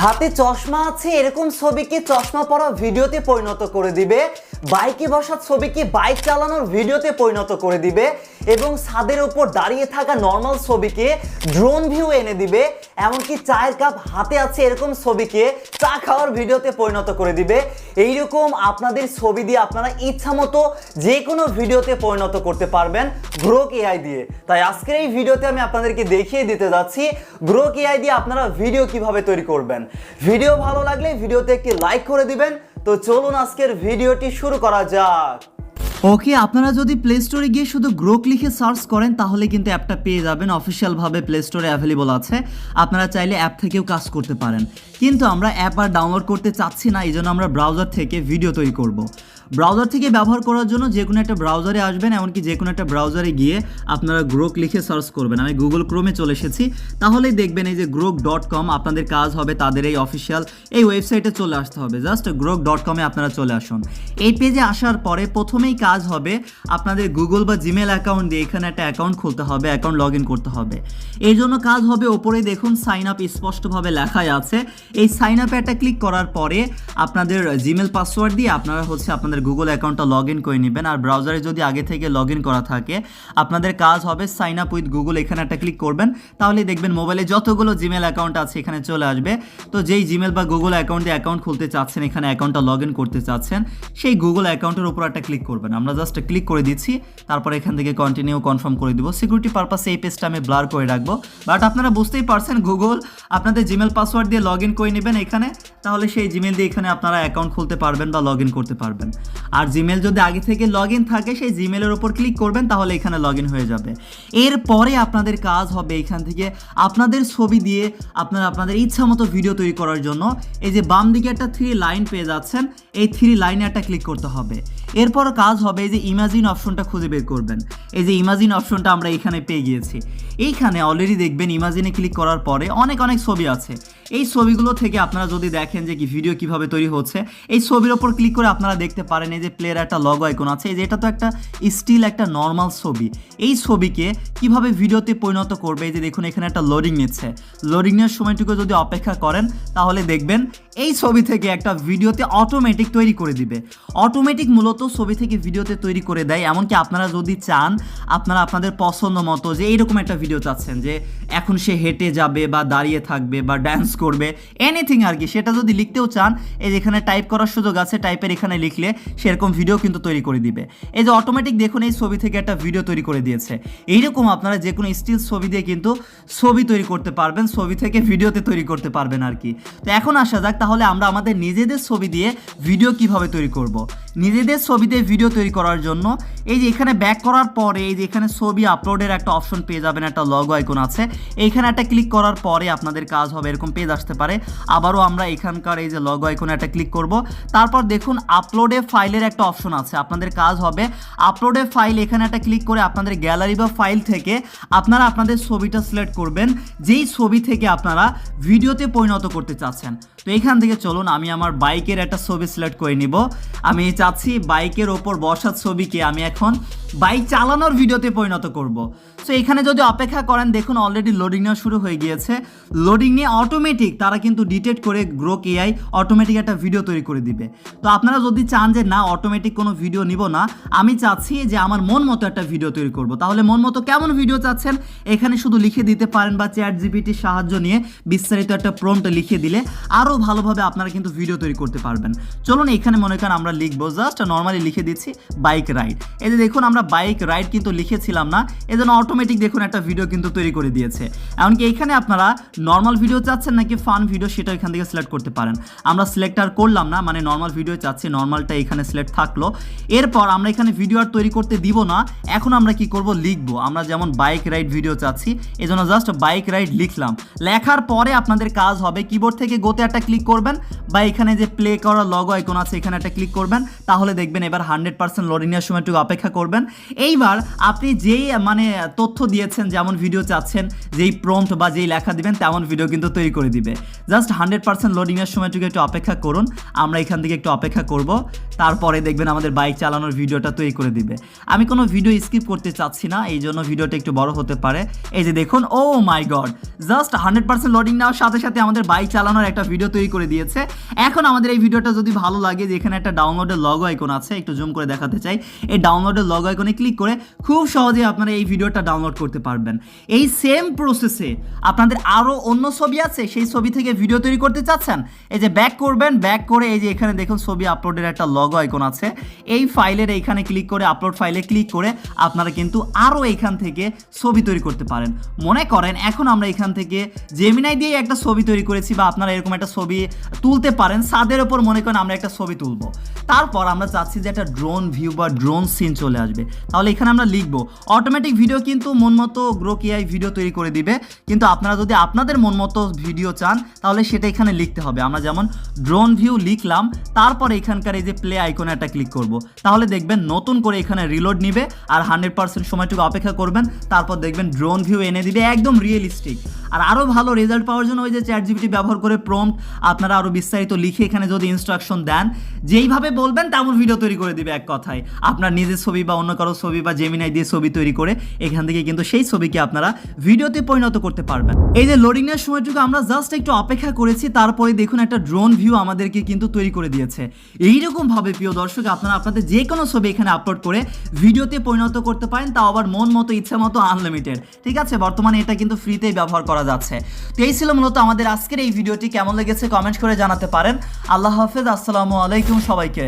হাতে চশমা আছে, এরকম ছবিকে চশমা পরা ভিডিওতে পরিণত করে দিবে। বাইকে বসার ছবিকে বাইক চালানোর ভিডিওতে পরিণত করে দিবে। এবং ছাদের উপর দাঁড়িয়ে থাকা নর্মাল ছবিকে ড্রোন ভিউ এনে দিবে। এমনকি চায়ের কাপ হাতে আছে এরকম ছবিকে চা খাওয়ার ভিডিওতে পরিণত করে দিবে। এইরকম আপনাদের ছবি দিয়ে আপনারা ইচ্ছা মতো যে কোনো ভিডিওতে পরিণত করতে পারবেন গ্রোক এআই দিয়ে। তাই আজকের এই ভিডিওতে আমি আপনাদেরকে দেখিয়ে দিতে যাচ্ছি গ্রোক এআই দিয়ে আপনারা ভিডিও কীভাবে তৈরি করবেন। ভিডিও ভালো লাগলে ভিডিওতে একটি লাইক করে দিবেন। তো চলুন আজকের ভিডিওটি শুরু করা যাক। ওকে, আপনারা যদি প্লে স্টোরে গিয়ে শুধু গ্রোক লিখে সার্চ করেন, তাহলে কিন্তু অ্যাপটা পেয়ে যাবেন। অফিসিয়ালভাবে প্লে স্টোরে অ্যাভেলেবল আছে। আপনারা চাইলে অ্যাপ থেকেও কাজ করতে পারেন। কিন্তু আমরা অ্যাপ আর ডাউনলোড করতে চাচ্ছি না, এই জন্য আমরা ব্রাউজার থেকে ভিডিও তৈরি করব। ব্রাউজার থেকে ব্যবহার করার জন্য যে কোনো একটা ব্রাউজারে আসবেন, এমনকি যে কোনো একটা ব্রাউজারে গিয়ে আপনারা গ্রোক লিখে সার্চ করবেন। আমি গুগল ক্রোমে চলে এসেছি। তাহলেই দেখবেন এই যে গ্রোক ডট কম আপনাদের কাজ হবে তাদের এই অফিসিয়াল এই ওয়েবসাইটে চলে আসতে হবে। জাস্ট গ্রোক ডট কমে আপনারা চলে আসুন। এই পেজে আসার পরে প্রথমেই কাজ হবে আপনাদের গুগল বা জিমেল অ্যাকাউন্ট দিয়ে এখানে একটা অ্যাকাউন্ট খুলতে হবে অ্যাকাউন্ট লগ ইন করতে হবে। এই জন্য কাজ হবে ওপরে দেখুন সাইন আপ স্পষ্টভাবে লেখাই আছে। এই সাইন আপে একটা ক্লিক করার পরে আপনাদের জিমেল পাসওয়ার্ড দিয়ে আপনারা হচ্ছে আপনাদের গুগল অ্যাকাউন্টটা লগ ইন করে নেবেন। আর ব্রাউজারে যদি আগে থেকে লগ ইন করা থাকে, আপনাদের কাজ হবে সাইন আপ উইথ গুগল এখানে একটা ক্লিক করবেন। তাহলে দেখবেন মোবাইলে যতগুলো জিমেল অ্যাকাউন্ট আছে, এখানে চলে আসবে। তো যেই জিমেল বা গুগল অ্যাকাউন্ট দিয়ে অ্যাকাউন্ট খুলতে চাচ্ছেন, এখানে অ্যাকাউন্টটা লগ ইন করতে চাচ্ছেন, সেই গুগল অ্যাকাউন্টের উপর একটা ক্লিক করবেন। আমরা জাস্ট ক্লিক করে দিচ্ছি, তারপর এখান থেকে কন্টিনিউ কনফার্ম করে দিব। সিকিউরিটি পারপাসে এই পেজটা আমি ব্লার করে রাখব। বাট আপনারা বুঝতেই পারছেন গুগল আপনাদের জিমেল পাসওয়ার্ড দিয়ে লগ ইন করে নেবেন এখানে। তাহলে সেই জিমেল দিয়ে এখানে আপনারা অ্যাকাউন্ট খুলতে পারবেন বা লগ ইন করতে পারবেন। আর জিমেল যদি আগে থেকে লগ থাকে, সেই জিমেলের ওপর ক্লিক করবেন, তাহলে এখানে লগ ইন হয়ে যাবে। এরপরে আপনাদের কাজ হবে এখান থেকে আপনাদের ছবি দিয়ে আপনারা আপনাদের ইচ্ছা মতো ভিডিও তৈরি করার জন্য। এই যে বাম দিকে একটা থ্রি লাইন পেয়ে যাচ্ছেন, এই থ্রি লাইনে একটা ক্লিক করতে হবে। এরপর কাজ হবে এই যে ইমাজিন অপশনটা খুঁজে বের করবেন। এই যে ইমাজিন অপশনটা আমরা এখানে পেয়ে গিয়েছি। এইখানে অলরেডি দেখবেন ইমাজিনে ক্লিক করার পরে অনেক অনেক ছবি আছে। এই ছবিগুলো থেকে আপনারা যদি দেখেন যে কি ভিডিও কীভাবে তৈরি হচ্ছে, এই ছবির ওপর ক্লিক করে আপনারা দেখতে পারেন এই যে প্লেয়ার একটা লগো আইকন আছে। এই যে এটা তো একটা স্টিল একটা নর্মাল ছবি। এই ছবিকে কীভাবে ভিডিওতে পরিণত করবে? এই যে দেখুন, এখানে একটা লোডিং নিচ্ছে। লোডিংয়ের সময়টুকু যদি অপেক্ষা করেন, তাহলে দেখবেন এই ছবি থেকে একটা ভিডিওতে অটোমেটিক তৈরি করে দিবে। অটোমেটিক মূলত ছবি থেকে ভিডিওতে তৈরি করে দেয়, এমনকি আপনারা যদি চান, আপনারা আপনাদের পছন্দ মতো যে এইরকম একটা ভিডিও চাচ্ছেন, যে এখন সে হেঁটে যাবে বা দাঁড়িয়ে থাকবে বা ড্যান্স করবে এনিথিং আর কি, সেটা যদি লিখতেও চান, এই যে এখানে টাইপ করার সুযোগ আছে টাইপের এখানে লিখলে সেরকম ভিডিও কিন্তু তৈরি করে দিবে। এই যে অটোমেটিক দেখুন, এই ছবি থেকে একটা ভিডিও তৈরি করে দিয়েছে। এইরকম আপনারা যে কোনো স্টিল ছবি দিয়ে কিন্তু ছবি তৈরি করতে পারবেন, ছবি থেকে ভিডিওতে তৈরি করতে পারবেন আর কি। তো এখন আসা যাক, তাহলে আমরা আমাদের নিজেদের ছবি দিয়ে ভিডিও কীভাবে তৈরি করব। নিজেদের ছবিতে ভিডিও তৈরি করার জন্য। এই যে এখানে ব্যাক করার পরে এই যে এখানে ছবি আপলোডের একটা অপশন পেয়ে যাবেন, একটা লগ আইকন আছে। এইখানে একটা ক্লিক করার পরে আপনাদের কাজ হবে, এরকম পেজ আসতে পারে। আবারও আমরা এখানকার এই যে লগ আইকনে একটা ক্লিক করব। তারপর দেখুন আপলোডে ফাইলের একটা অপশন আছে। আপনাদের কাজ হবে আপলোডে ফাইল এখানে একটা ক্লিক করে আপনাদের গ্যালারি বা ফাইল থেকে আপনারা আপনাদের ছবিটা সিলেক্ট করবেন। যেই ছবি থেকে আপনারা ভিডিওতে পরিণত করতে চাচ্ছেন। তো এখান থেকে চলুন, আমি আমার বাইকের একটা ছবি সিলেক্ট করে নিব। আমি চাচ্ছি বাইকের ওপর বসার ছবিকে। আমি এখন বাইক চালানোর ভিডিওতে পরিণত করব। সো এখানে যদি অপেক্ষা করেন, দেখুন অলরেডি লোডিং নেওয়া শুরু হয়ে গিয়েছে। লোডিং নিয়ে অটোমেটিক তারা কিন্তু ডিটেক্ট করে গ্রোক এআই অটোমেটিক একটা ভিডিও তৈরি করে দিবে। তো আপনারা যদি চান যে, না অটোমেটিক কোনো ভিডিও নিব না, আমি চাচ্ছি যে আমার মন মতো একটা ভিডিও তৈরি করব। তাহলে মন মতো কেমন ভিডিও চাচ্ছেন? এখানে শুধু লিখে দিতে পারেন বা চ্যাট জিপিটির সাহায্য নিয়ে বিস্তারিত একটা প্রম্পট লিখে দিলে আরও ভালোভাবে আপনারা কিন্তু ভিডিও তৈরি করতে পারবেন। চলুন, এখানে মনে করেন আমরা লিখব জাস্ট নর্মালি লিখে দিচ্ছি বাইক রাইড এই যে দেখুন, আমরা বাইক রাইড কিন্তু লিখেছিলাম না এই জন্য অটোমেটিক দেখুন একটা ভিডিও কিন্তু তৈরি করে দিয়েছে। এমনকি এখানে আপনারা নর্মাল ভিডিও চাচ্ছেন নাকি ফান ভিডিও সেটা এখান থেকে সিলেক্ট করতে পারেন। আমরা সিলেক্ট আর করলাম না মানে নর্মাল ভিডিও চাচ্ছি নর্মালটা এখানে সিলেক্ট থাকল। এরপর আমরা এখানে ভিডিও আর তৈরি করতে দিব না, এখন আমরা কি করব, লিখব। আমরা যেমন বাইক রাইড ভিডিও চাচ্ছি এই জন্য জাস্ট বাইক রাইড লিখলাম। লেখার পরে আপনাদের কাজ হবে কিবোর্ড থেকে গোতে একটা ক্লিক করবেন, বা এখানে যে প্লে করার লগো আইকন আছে, এখানে একটা ক্লিক করবেন, তাহলে দেখবেন এবার হান্ড্রেড পার্সেন্ট লোডিংয়ের সময়টুকু অপেক্ষা করবেন। এইবার আপনি যেই মানে তথ্য দিয়েছেন, যেমন ভিডিও চাচ্ছেন, যেই প্রম্পট বা যেই লেখা দিবেন, তেমন ভিডিও কিন্তু তৈরি করে দিবে। জাস্ট হান্ড্রেড পার্সেন্ট লোডিংয়ের সময়টুকু একটু অপেক্ষা করুন, আমরা এখান থেকে একটু অপেক্ষা করব, তারপরে দেখবেন আমাদের বাইক চালানোর ভিডিওটা তৈরি করে দিবে। আমি কোনো ভিডিও স্কিপ করতে চাচ্ছি না, এই জন্য ভিডিওটা একটু বড় হতে পারে। এই যে দেখুন ও my god just hundred percent loading নেওয়ার সাথে সাথে আমাদের বাইক চালানোর একটা ভিডিও তৈরি করে দিয়েছে। এখন আমাদের এই ভিডিওটা যদি ভালো লাগে যে এখানে একটা ডাউনলোডের লগো আইকন আছে, একটু জুম করে দেখাতে চাই, এই ডাউনলোডের লগো আইকনে ক্লিক করে খুব সহজে আপনারা এই ভিডিওটা ডাউনলোড করতে পারবেন। এই সেম প্রসেসে আপনাদের আরও অন্য ছবি আছে, সেই ছবি থেকে ভিডিও তৈরি করতে চাচ্ছেন, এই যে ব্যাক করবেন ব্যাক করে এই যে এখানে দেখুন ছবি আপলোডের একটা লগো আইকন আছে। এই ফাইলের এইখানে ক্লিক করে আপলোড ফাইলে ক্লিক করে আপনারা কিন্তু আরও এখান থেকে ছবি তৈরি করতে পারেন। মনে করেন এখন আমরা এখান থেকে জেমিনাই দিয়ে একটা ছবি তৈরি করেছি বা আপনারা এরকম একটা ছবি তুলতে পারেন। ছাদের ওপর মনে করেন আমরা একটা ছবি তুলবো। তারপর আমরা চাচ্ছি যে একটা ড্রোন ভিউ বা ড্রোন সিন চলে আসবে। তাহলে এখানে আমরা লিখব অটোমেটিক ভিডিও কিন্তু মন মতো গ্রো কিআই ভিডিও তৈরি করে দিবে। কিন্তু আপনারা যদি আপনাদের মন মতো ভিডিও চান, তাহলে সেটা এখানে লিখতে হবে। আমরা যেমন ড্রোন ভিউ লিখলাম, তারপর এখানকার এই যে প্লে আইকনে একটা ক্লিক করব। তাহলে দেখবেন নতুন করে এখানে রিলোড নিবে, আর হান্ড্রেড পার্সেন্ট সময়টুকু অপেক্ষা করবেন, তারপর দেখবেন ড্রোন ভিউ এনে দিবে, একদম রিয়েলিস্টিক আর আরও ভালো রেজাল্ট পাওয়ার জন্য ওই যে চ্যাট জিপিটি ব্যবহার করে প্রম্পট আপনারা আরও বিস্তারিত লিখে এখানে যদি ইনস্ট্রাকশন দেন, যেইভাবে বলবেন তেমন ভিডিও তৈরি করে দিবে এক কথায়। আপনার নিজের ছবি বা অন্য কারও ছবি বা জেমিনাই দিয়ে ছবি তৈরি করে এখান থেকে কিন্তু সেই ছবিকে আপনারা ভিডিওতে পরিণত করতে পারবেন। এই যে লোডিং এর সময়টুকু আমরা জাস্ট একটু অপেক্ষা করেছি, তারপরে দেখুন একটা ড্রোন ভিউ আমাদেরকে কিন্তু তৈরি করে দিয়েছে। এইরকম ভাবে প্রিয় দর্শক, আপনারা আপনাদের যে কোনো ছবি এখানে আপলোড করে ভিডিওতে পরিণত করতে পারেন, তাও আবার মন মতো ইচ্ছা মতো আনলিমিটেড ঠিক আছে? বর্তমানে এটা কিন্তু ফ্রিতেই ব্যবহার করা যাচ্ছে। তো এই ছিল মূলত আমাদের আজকের এই ভিডিওটি। কেমন লেগেছে কমেন্ট করে জানাতে পারেন। আল্লাহ হাফেজ, আসসালামু আলাইকুম সবাইকে।